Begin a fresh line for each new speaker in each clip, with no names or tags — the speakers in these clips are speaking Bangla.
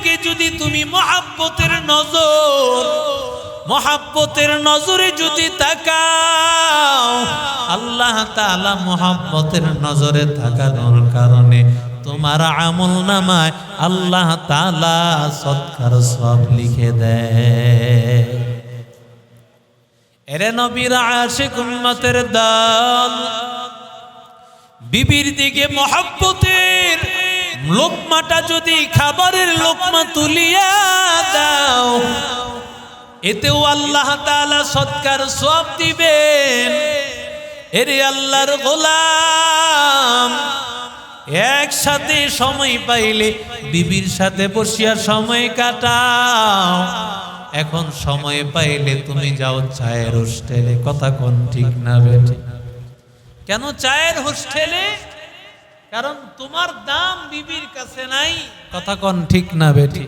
দিকে যদি তুমি মহাব্বতের নজর, মহাব্বতের নজরে যদি তাকাও, আল্লাহ তাআলা মহাব্বতের নজরে তাকানোর কারণে তোমার আমল নামায় আল্লাহ তাআলা সৎকার সব লিখে দেয়। এরে নবীর আশিক উম্মতের দল, বিবির দিকে মহাব্বতের লোকমাটা যদি খাবারের লোকমা তুলিয়া দাও, এতেও আল্লাহ তালা সৎকার সব দিবেন। এরে আল্লাহর গোলাম, একসাথে সময় পাইলে বিবির সাথে বসিয়া সময় কাটাও। এখন সময় পাইলে তুমি যাও চায়ের হোস্টেলে। কথা কোন ঠিক না বেঠে কেন চায়ের হোস্টেলে? কারণ তোমার দাম বিবির কাছে নাই। কথা কোন ঠিক না বেঠি।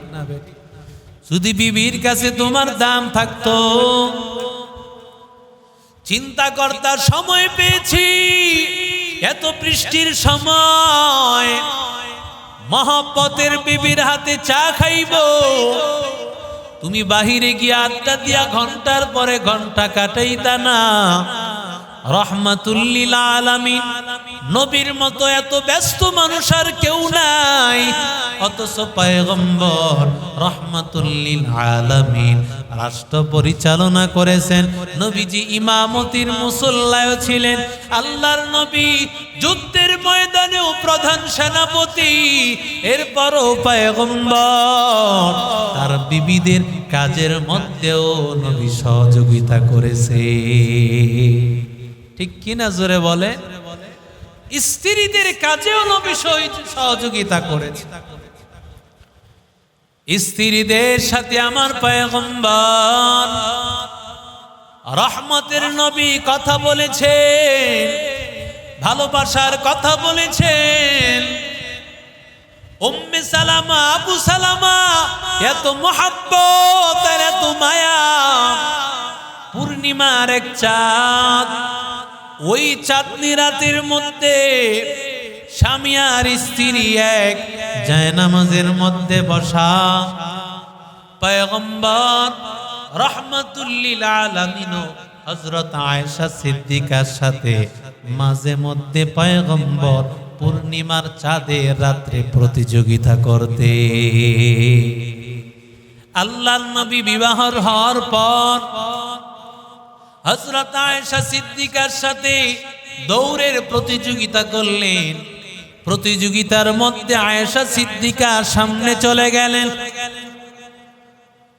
যদি বিবির কাছে তোমার দাম থাকতো চিন্তা কর্তার সময় পেয়েছি, এত বৃষ্টির সময় মহাপতের বিবির হাতে চা খাইব। তুমি বাহিরে গিয়ে আড্ডা দিয়া ঘণ্টার পরে ঘণ্টা কাটাইতা না। রহমাতুল্লিল আলামিন। নবীর মতো এত ব্যস্ত মানুষ আর কেউ নাই। অথচ পয়গম্বর রহমাতুল্লিল আলামিন রাষ্ট্র পরিচালনা করেছেন। নবীজি ইমামতির মুসল্লায় ছিলেন। আল্লাহর নবী যুদ্ধের ময়দানেও প্রধান সেনাপতি। এরপরও পয়গম্বর তার বিবিদের কাজের মধ্যেও নবী সহযোগিতা করেছে। ঠিক কিনা জোরে বলে স্ত্রীদের কাজেও নবী সহ- সহযোগিতা করেছে। স্ত্রীদের সাথে আমার পয়গম্বর রহমতের নবী কথা বলেছেন, ভালোবাসার কথা বলেছেন। উম্মে সালামা, আবু সালামা, এত মহাব্বত এত মায়া, পূর্ণিমার এক চাঁদ। ওই চাঁদনি রাতের মধ্যে স্বামী আর স্ত্রী এক জায়নামাজের মধ্যে বসা। পয়গম্বর রহমতুল্লিল হজরত আয়েশা সিদ্দিকার সাথে মাঝে মধ্যে পয়গম্বর পূর্ণিমার চাঁদে রাত্রে প্রতিযোগিতা করতে। আল্লাহ নবী বিবাহর হওয়ার পর হজরত আয়েশা সিদ্দিকার সাথে দৌড়ের প্রতিযোগিতা করলেন। প্রতিযোগিতার মধ্যে আয়েশা সিদ্দিকা সামনে চলে গেলেন।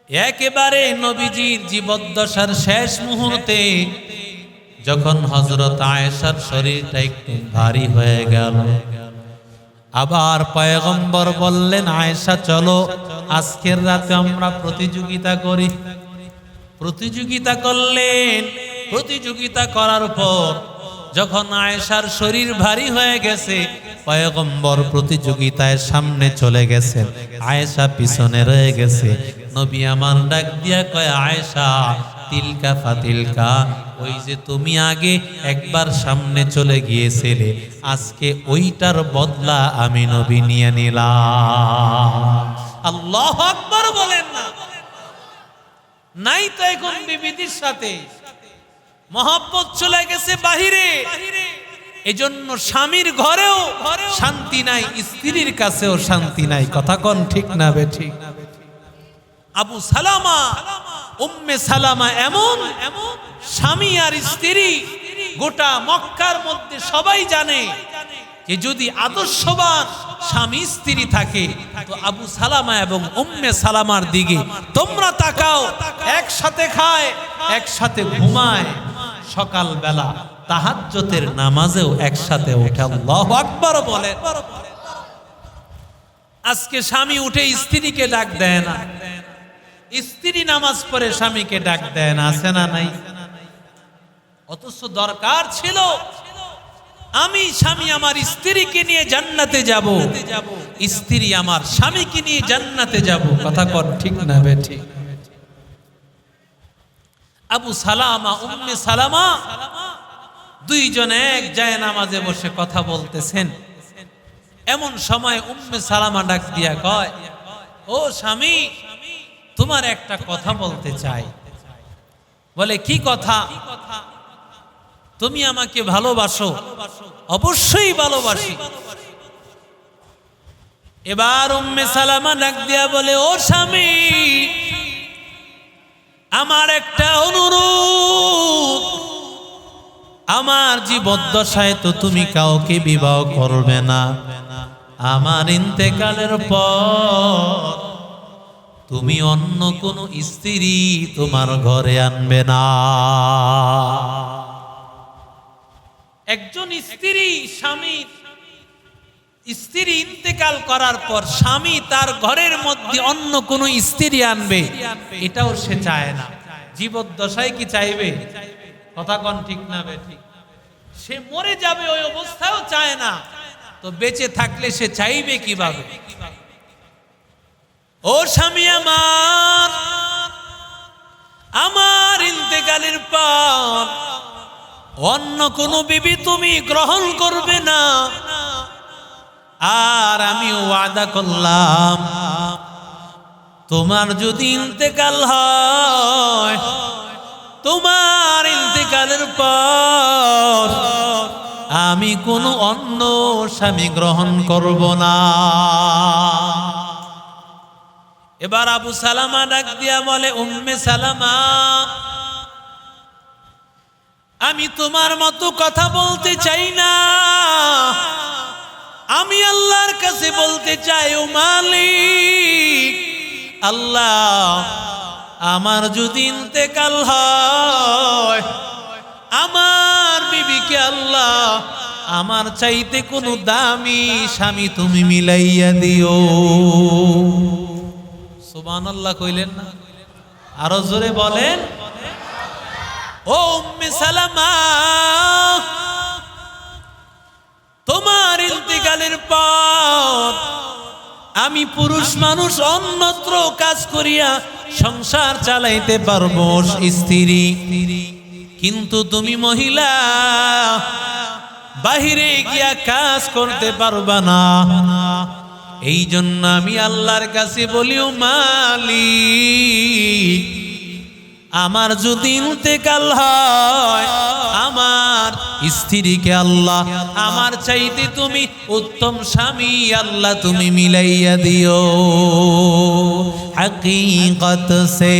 একেবারে নবীজির জীবদ্দশার শেষ মুহূর্তে যখন হজরত আয়েশার শরীরটা একটু ভারী হয়ে গেল, আবার পয়গম্বর বললেন, আয়েশা, চলো, আজকের রাতে আমরা প্রতিযোগিতা করি। প্রতিযোগিতা করলেন। প্রতিযোগিতা করার পর যখন আয়েশার শরীর ভারী হয়ে গেছে, পয়গম্বর প্রতিযোগিতায় সামনে চলে গেছেন। আয়েশা পিছনে রয়ে গেছে। নবী আমার ডাক দিয়া কয়, আয়েশা, তিলকা ফাতিলকা ওই যে তুমি আগে একবার সামনে চলে গিয়েছিলে, আজকে ওইটার বদলা আমি নবী নিয়ে নিলাম। আল্লাহ আকবার বলেন না। নাই তো এখন বিবিদির সাথে। মহব্বত চলে গেছে বাহিরে। এজন্য স্বামীর ঘরেও শান্তি নাই, স্ত্রীর কাছেও শান্তি নাই। কথা কোন ঠিক না বে ঠিক? আবু সালামা, উম্মে সালামা এমন এমন স্বামী আর স্ত্রী গোটা মক্কার মধ্যে সবাই জানে। যে যদি আদর্শবান স্বামী, স্ত্রী থাকে, তো আবু সালামা এবং উম্মে সালামার দিকে তোমরা তাকাও, একসাথে খায়, একসাথে ঘুমায়। সকালবেলা তাহাজ্জতের নামাজেও একসাথে ওঠে। আল্লাহু আকবার বলে। আজকে স্বামী উঠে স্ত্রীকে ডাক দেয় না। স্ত্রী নামাজ পড়ে স্বামীকে ডাক দেয় না। আছে না নাই? অথচ দরকার ছিল আমি স্বামী আমার স্ত্রীকে নিয়ে জান্নাতে যাব। স্ত্রী আমার স্বামীকে নিয়ে জান্নাতে যাব। কথা কর ঠিক না বে, ঠিক। আবু সালামা, উম্মে সালামা দুইজন এক যায় নামাজে বসে কথা বলতেছেন। এমন সময় উম্মে সালামা ডাক দিয়া কয়, ও স্বামী, তোমার একটা কথা বলতে চাই। বলে, কি কথা? তুমি আমাকে ভালোবাসো। অবশ্যই ভালোবাসি। এবার উম্মে সালামা ডাক দিয়া বলে, ও স্বামী, আমার একটা অনুরোধ। আমার জীবদ্দশায় তো তুমি কাউকে বিবাহ করবে না। আমার ইন্তেকালের পর তুমি অন্য কোন স্ত্রী তোমার ঘরে আনবে না। একজন স্ত্রী, স্বামী, স্ত্রী ইন্তেকাল করার পর স্বামী তার ঘরের মধ্যে অন্য কোন স্ত্রী আনবে, এটাও সে চায় না। জীবদ্দশায় কি চাইবে? কথা কন ঠিক না বে ঠিক। সে মরে যাবে, ওই অবস্থাও চায় না। তো বেঁচে থাকলে সে চাইবে কীভাবে? ও স্বামী আমার আমার ইন্তেকালের পর অন্য কোনো বিবি তুমি গ্রহণ করবে না। আর আমি ওয়াদা করলাম, তোমার যদি ইন্তেকাল হয়, তোমার ইন্তেকালের পর আমি কোনো অন্য স্বামী গ্রহণ করব না। এবার আবু সালামা ডাক দিয়া বলে, উম্মে সালামা আমি তোমার মতো কথা বলতে চাই না। আমি আল্লাহর কাছে বলতে চাই, ও মালিক, আল্লাহ, আমার যদি ইন্তেকাল আমার বিবিকে আল্লাহ, আমার চাইতে কোনো দামি স্বামী তুমি মিলাইয়া দিও। সুবান আল্লাহ কইলেন না? আরও জোরে বলেন। ও তোমার ইন্তেকালের পর আমি পুরুষ মানুষ অন্যত্র কাজ করিয়া সংসার চালাইতে পারব স্ত্রী। কিন্তু তুমি মহিলা, বাহিরে গিয়া কাজ করতে পারবা না। এই জন্য আমি আল্লাহর কাছে বলিও, মালিক আমার যদি ইন্তেকাল হয়, আমার স্ত্রীকে আল্লাহ, আমার চাইতে তুমি উত্তম স্বামী আল্লাহ তুমি মিলাইয়া দিও। হকীকত সে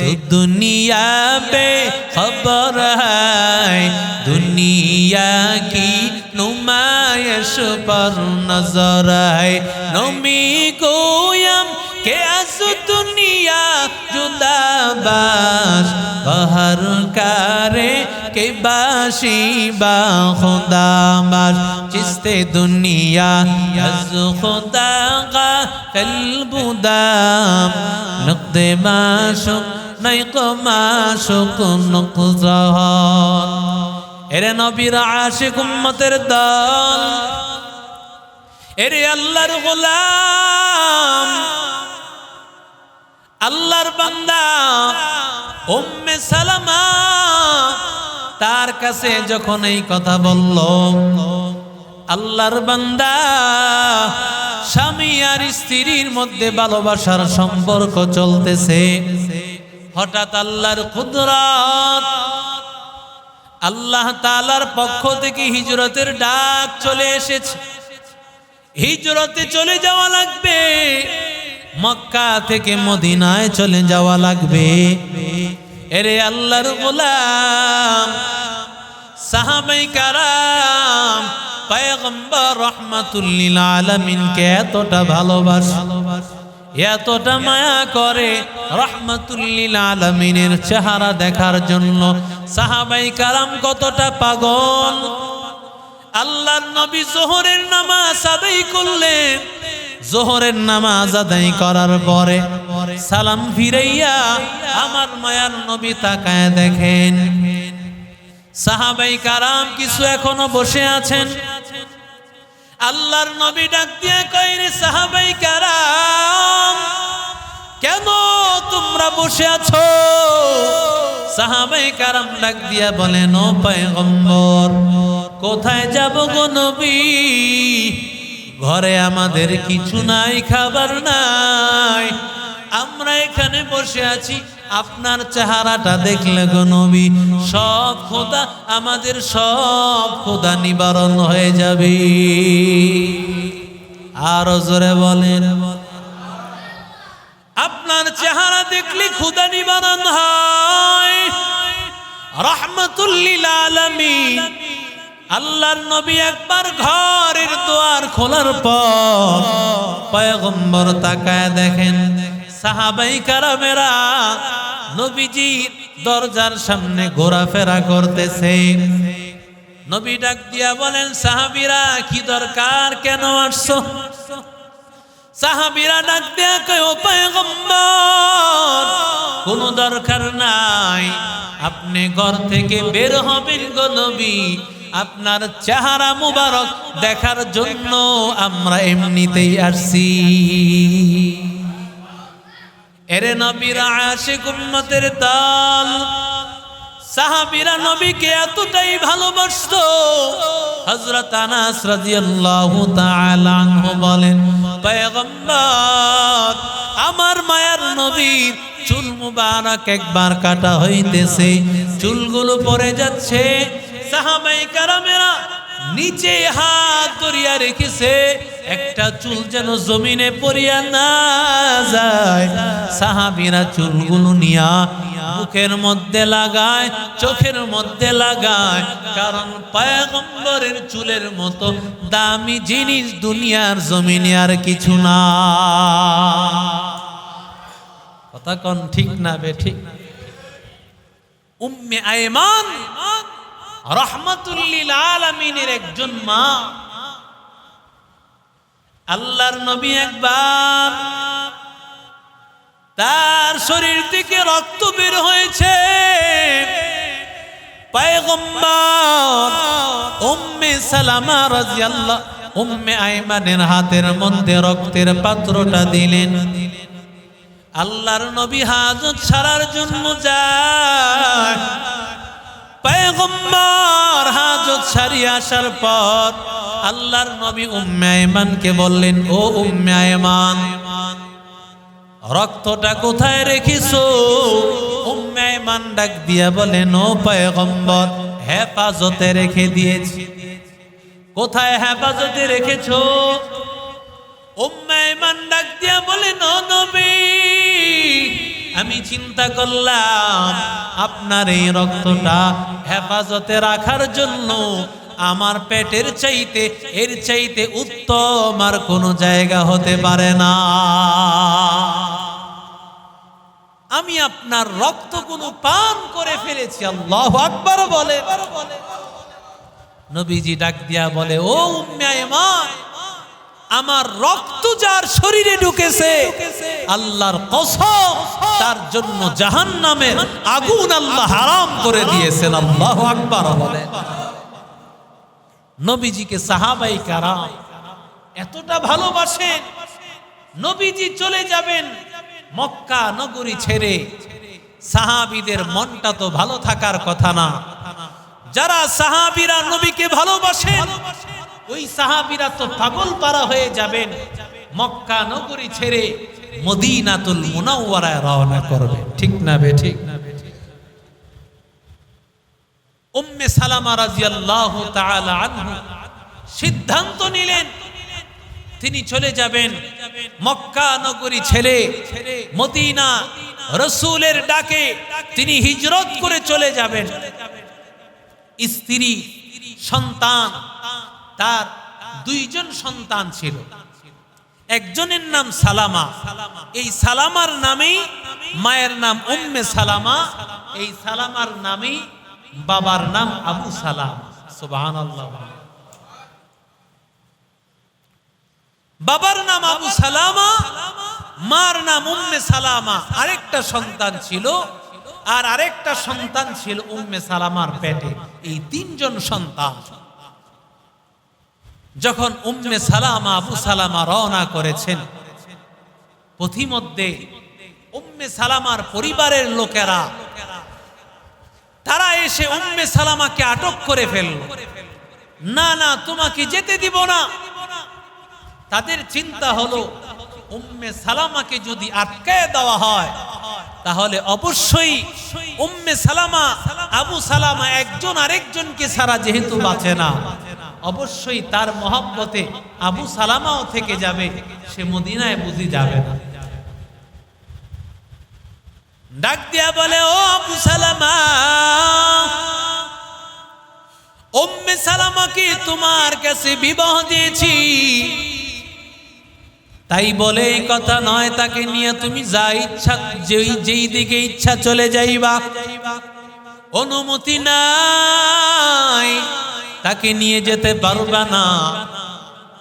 তো দুনিয়া পে খবর হয়, দুনিয়া কি নুমায়শ পর নজর হয়। নমি কোয়াম কে আসু জুদাবাস কহর কারে কে বাসি বা খুদাবাস। চিস্তে দুনিয়া খোদা খুদা গা কলবুদাম নকদে মাসু নাই কো মাসু নকজহ এরে নবীর আশে উম্মতের দল, এরে আল্লাহর গোলাম। বান্দা, উম্মে সালামা, তার কাছে যখন এই কথা বলল, আল্লাহর বান্দা, স্বামী আর স্ত্রীর মধ্যে ভালোবাসার সম্পর্ক চলতেছে। হঠাৎ আল্লাহর কুদরত, আল্লাহ তালার পক্ষ থেকে হিজরতের ডাক চলে এসেছে। হিজরতে চলে যাওয়া লাগবে। মক্কা থেকে মদিনায় চলে যাওয়া লাগবে। এরে আল্লাহর গোলাম, সাহাবাই কারাম, পায়গম্বর রহমাতুল্লিল আলমিনকে এতটা ভালোবাসা, এতটা মায়া করে রহমাতুল্লিল আলমিনের চেহারা দেখার জন্য সাহাবাই কারাম কতটা পাগল। আল্লাহ নবী জোহরের নামাজ আদায় করলেন জোহরের নামাজ আদায় করার পরে সালাম ফিরাইয়া আমার মায়ার নবী তাকায় দেখেন। সাহাবাই কারাম কিছু এখনও বসে আছেন। আল্লাহর নবী ডাক দিয়া কইরে সাহাবাই কারাম, কেন তোমরা বসে আছো? সাহাবাই কারাম ডাক দিয়া বলেন, ও পয়গম্বর, কোথায় যাব গো নবী? ঘরে আমাদের কিছু নাই, খাবার নাই। আমরা এখানে বসে আছি, আপনার চেহারাটা দেখলে গো নবী, সব খোদা, আমাদের সব খোদা নিবারণ হয়ে যাবে। আরও জোরে বলেন। আপনার চেহারা দেখলে ক্ষুদা নিবারণ হয়। রহমতুল্লিল আলামিন। আল্লাহর নবী একবার ঘরের দোয়ার খোলার পর পয়গম্বর তাকায় দেখেন। সাহাবাই কারামেরা নবীজির দরজার সামনে ঘোরাফেরা করতেছে। নবী ডাক দিয়া বলেন, সাহাবিরা, কি দরকার? কেন আসছো? সাহাবিরা ডাক দেয়া কয় পয়গম্বর, কোনো দরকার নাই। আপনি ঘর থেকে বের হবেন গো নবী। আপনার চেহারা মুবারক দেখার জন্য আমরা এমনিতেই আসছি। এরে নবীর আশিক উম্মতের দল, সাহাবিরা নবীকে এতটাই ভালোবাসতো। হযরত আনাস রাদিয়াল্লাহু তাআলা আনহু বলেন, পয়গম্বর, আমার মায়ার নবীর চুল মুবারক একবার কাটা হইতেছে। চুলগুলো পড়ে যাচ্ছে নিচে হাত ধরিয়া রেখেছে, একটা চুল যেন জমিনে পড়িয়া না যায়। সাহাবিরা চুলগুলো নিয়া মুখের মধ্যে লাগায়, চোখের মধ্যে লাগায়, কারণ পায়গম্বরের চুলের মতো দামি জিনিস দুনিয়ার জমিনে আর কিছু না। কথা কন ঠিক না বে ঠিক? উম্মে আয়মান রহমাতুল্লিল আলামিনের একজন মা। আল্লাহর নবী একবার তার শরীর থেকে রক্ত বের হয়েছে। উম্মে সালামা রাদিয়াল্লাহ, উম্মে আয়মানের হাতের মধ্যে রক্তের পাত্রটা দিলেন। আল্লাহর নবী হাজত ছাড়ার জন্য যায়। পয়গম্বর হাজত ছাড়িয়ে আসার পর আল্লাহর নবী উম্মে আয়মানকে বললেন, ও উম্মে আয়মান, রক্তটা কোথায় রেখিছো? উম্মে আয়মান ডাক দিয়া বলেন ও পয়গম্বর, হেফাজতে রেখে দিয়েছি। কোথায় হেফাজতে রেখেছো? উম্মে আয়মান ডাক দিয়া বলেন ও নবী আমি চিন্তা করলাম, আপনার এই রক্তটা হেফাজতে রাখার জন্য আমার পেটের চাইতে, এর চাইতে উত্তম আর কোনো জায়গা হতে পারে না। আমি আপনার রক্ত কোনো পান করে ফেলেছি, আল্লাহ আকবার বলে। নবীজি ডাক দিয়া বলে, ও উম্মে আয়মান আমার রক্ত যার শরীরে ঢুকেছে আল্লাহর কসম তার জন্য জাহান নামের আগুন আল্লাহ হারাম করে দিয়েছেন। আল্লাহ আকবার নবীজিকে সাহাবাই কারাম এতটা ভালোবাসেন নবীজি চলে যাবেন মক্কা নগরী ছেড়ে। সাহাবিদের মনটা তো ভালো থাকার কথা না। যারা সাহাবিরা নবীকে ভালোবাসেন ওই সাহাবিরা তো পাগল পারা হয়ে যাবেন। মক্কা নগরী ছেড়ে মদিনাতুল মুনাওয়ারায় রওনা করবে। ঠিক না বে ঠিক? উম্মে সালামা রাদিয়াল্লাহু তাআলা আনহু সিদ্ধান্ত নিলেন, তিনি চলে যাবেন মক্কা নগরী ছেড়ে মদিনা রসুলের ডাকে তিনি হিজরত করে চলে যাবেন। স্ত্রী, সন্তান তার দুইজন সন্তান ছিল। একজনের নাম সালামা। এই সালামার নামেই মায়ের নাম উম্মে সালামা, এই সালামার নামেই বাবার নাম আবু সালাম। সুবহানাল্লাহ। বাবার নাম আবু সালামা, মার নাম উম্মে সালামা। আরেকটা সন্তান ছিল, আর আরেকটা সন্তান ছিল উম্মে সালামার পেটে। এই তিনজন সন্তান। যখন উম্মে সালামা আবু সালামা রওনা করেছেন, পথিমধ্যে উম্মে সালামার পরিবারের লোকেরা, তারা এসে উম্মে সালামাকে আটক করে ফেলল। না না, তোমাকে যেতে দিব না। তাদের চিন্তা হলো, উম্মে সালামাকে যদি আটকায় দেওয়া হয়, তাহলে অবশ্যই উম্মে সালামা, আবু সালামা একজন আরেকজনকে সারা যেহেতু বাঁচে না। অবশ্যই তার মহব্বতে আবু সালামাও থেকে যাবে, সে মদিনায় বুঝি যাবে না। ডাক দিয়া বলে, ও আবু সালামা, উম্মে সালামাকে তোমার কাছে বিবাহ দিয়েছি? তাই বলে, এই কথা নয়, তাকে নিয়ে তুমি যা ইচ্ছা, যেই যেই দিকে ইচ্ছা চলে যাইবা। অনুমতি নাই। তাকে নিয়ে যেতে পারবা না।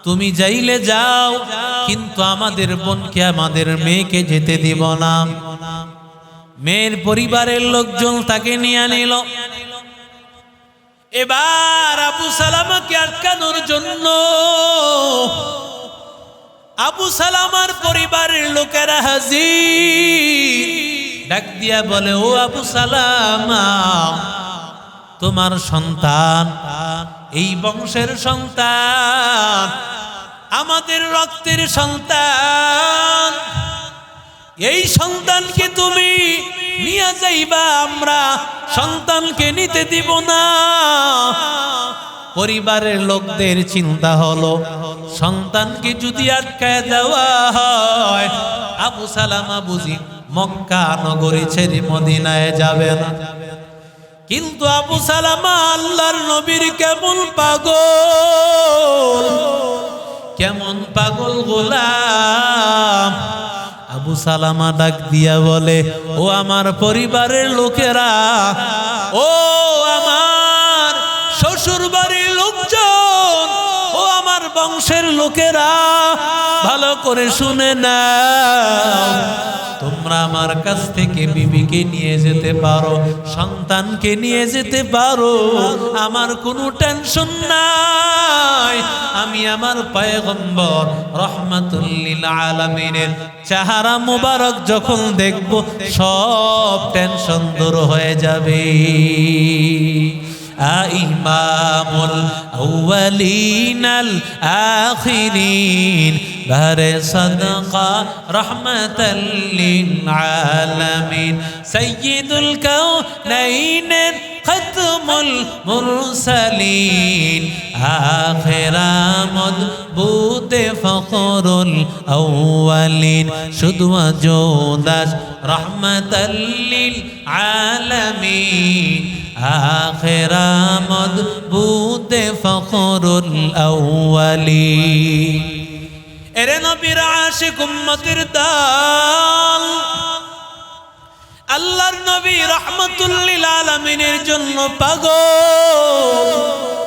তুমি যাইলে যাও, কিন্তু আমাদের বোনকে, আমাদের মেয়েকে যেতে দিব না। মেয়ের পরিবারের লোকজন তাকে নিয়ে নিল। এবার আবু সালামাকে আটকানোর জন্য আবু সালামার পরিবারের লোকেরা হাজির। ডাক দিয়া বলে, ও আবু সালামা তোমার সন্তান, এই বংশের সন্তান, আমাদের রক্তের সন্তান। এই সন্তানকে তুমি নিয়ে যাইবা, আমরা সন্তানকে নিতে দিব না। পরিবারের লোকদের চিন্তা হলো, সন্তানকে যদি আটকায় দেওয়া হয়, আবু সালামা বুঝি মক্কা নগরী ছেড়ে মদিনায় যাবে না। কিন্তু আবু সালামা আল্লাহর নবীর কেমন পাগল? কেমন পাগল গোলাম? আবু সালামা ডাক দিয়া বলে, ও আমার পরিবারের লোকেরা, ও আমার শ্বশুর বাড়ির লোকজন, ও আমার বংশের লোকেরা, ভালো করে শুনে না তোমরা আমার কাছ থেকে বিবিকে নিয়ে যেতে পারো, সন্তানকে নিয়ে যেতে পারো। আমার কোনো টেনশন নাই। আমি আমার পয়গম্বর রহমাতুল্লিল আলমিনের চেহারা মুবারক যখন দেখব, সব টেনশন দূর হয়ে যাবে। إمام الأولين الآخرين. بهر صدقة رحمة للعالمين. سيد الكونين ختم المرسلين. آخر مدبوط فخر الأولين. شدوى جودش رحمة للعالمين. আখেরামদ বুতে ফখরুল আউয়ালি। এরে নবীর আশিক উম্মতির দল। আল্লাহর নবী রহমতুল্লিল আলমিনের জন্য পাগল।